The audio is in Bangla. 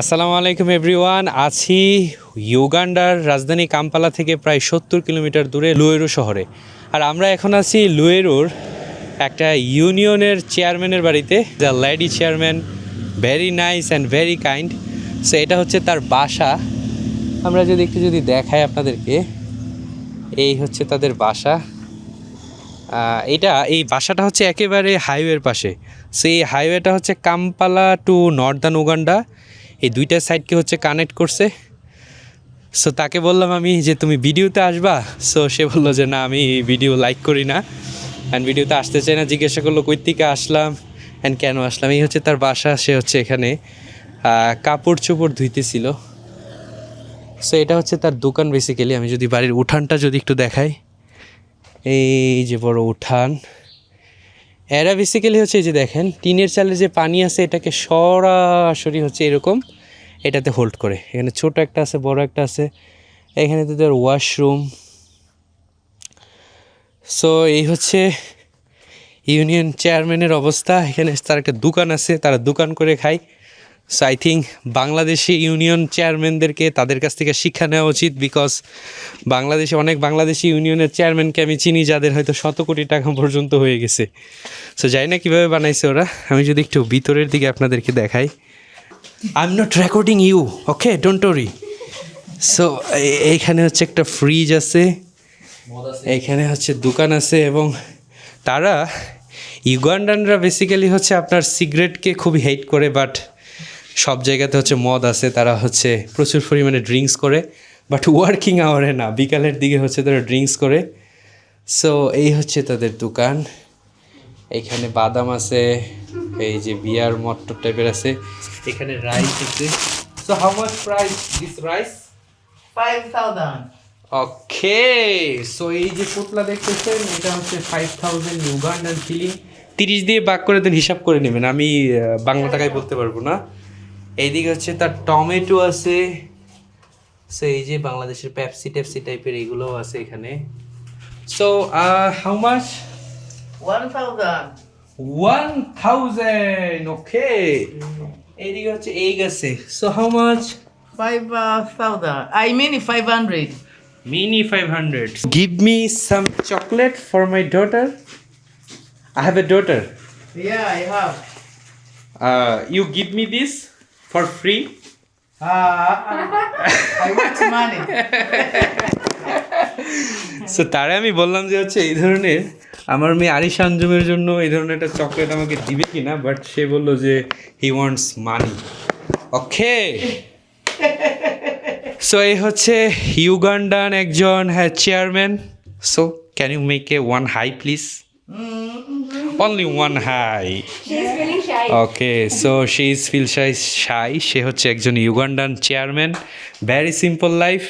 আসসালামু আলাইকুম, এভরিওয়ান। আছি ইউগান্ডার রাজধানী কাম্পালা থেকে প্রায় সত্তর কিলোমিটার দূরে লুয়েরো শহরে। আর আমরা এখন আছি লুয়েরোর একটা ইউনিয়নের চেয়ারম্যানের বাড়িতে। The lady chairman very nice and very kind so এটা হচ্ছে তার বাসা। আমরা যদি একটু যদি দেখাই আপনাদেরকে, এই হচ্ছে তাদের বাসা। এটা, এই বাসাটা হচ্ছে একেবারে হাইওয়ের পাশে। সো এই হাইওয়েটা হচ্ছে কাম্পালা টু নর্দার্ন উগান্ডা। এই দুইটা সাইডকে হচ্ছে কানেক্ট করছে। সো তাকে বললাম আমি যে, তুমি ভিডিওতে আসবা? সো সে বলল যে, না, আমি ভিডিও লাইক করি না। অ্যান্ড ভিডিওতে আসতে চাই না, জিজ্ঞাসা করল, কই থেকে আসলাম? অ্যান্ড কেন আসলাম? এই হচ্ছে তার বাসা, সে হচ্ছে এখানে কাপড় চোপড় ধুইতেছিল। সো এটা হচ্ছে তার দোকান বেসিক্যালি আমি যদি বাড়ির উঠানটা যদি একটু দেখাই। এই যে বড় উঠান। এরা বেসিক্যালি হচ্ছে এই যে দেখেন, টিনের চালে যে পানি আছে, এটাকে সরাসরি হচ্ছে এরকম এটাতে হোল্ড করে। এখানে ছোট একটা আছে, বড় একটা আছে। এখানে তাদের ওয়াশরুম সো এই হচ্ছে ইউনিয়ন চেয়ারম্যানের অবস্থা। এখানে তার একটা দোকান আছে, তারা দোকান করে খায়। So I think Bangladeshi union চেয়ারম্যানদেরকে তাদের কাছ থেকে শিক্ষা নেওয়া উচিত বিকজ বাংলাদেশে অনেক বাংলাদেশি ইউনিয়নের চেয়ারম্যানকে আমি চিনি যাদের হয়তো শত কোটি টাকা পর্যন্ত হয়ে গেছে। সো জানি না কীভাবে বানাইছে ওরা। আমি যদি একটু ভিতরের দিকে আপনাদেরকে দেখাই। I am not recording you okay don't worry so এইখানে হচ্ছে একটা ফ্রিজ আছে, এইখানে হচ্ছে দোকান আছে এবং তারা ইউগান্ডানরা বেসিক্যালি হচ্ছে আপনার সিগারেটকে খুবই হেট করে বাট সব জায়গাতে হচ্ছে মদ আছে, তারা হচ্ছে প্রচুর পরিমাণে ড্রিঙ্কস করে বাট ওয়ার্কিং আওয়ারে না, বিকালের দিকে হচ্ছে তারা ড্রিঙ্কস করে। সো এই হচ্ছে তাদের দোকান। এখানে বাদাম আছে এই যে বিয়ার মটর টাইপের আছে এখানে রাইস আছে। So how much price this rice five thousand okay so এই যে পোটলা দেখতেছেন এটা হচ্ছে ফাইভ থাউজেন্ড ফিলিং তিরিশ দিয়ে বাক করে দেন হিসাব করে নেবেন। আমি বাংলা টাকায় বলতে পারব না। এইদিকে হচ্ছে তার টমেটো আছে। সো এই যে বাংলাদেশের প্যাপসি ট্যাপসি টাইপের এগুলোও আছে এখানে। সো হাউ মাছ 1000 1000 ওকে এদিকে হচ্ছে এই গেছে so how much 5000 I mean 500 mini 500 give me some chocolate for my daughter I have a daughter yeah I you give me this for free so তারে আমি বললাম যে হচ্ছে এই ধরনের আমার মেয়ে আরিশা আঞ্জুমের জন্য এই ধরনের একটা চকলেট আমাকে দিবে কি না বাট সে বলল যে he wants money okay so এই হচ্ছে ইউগান্ডান একজন হ্যাঁ chairman so can you make a one hi please only one hi. Okay so she is feel shy shy সে হচ্ছে একজন Ugandan chairman very simple life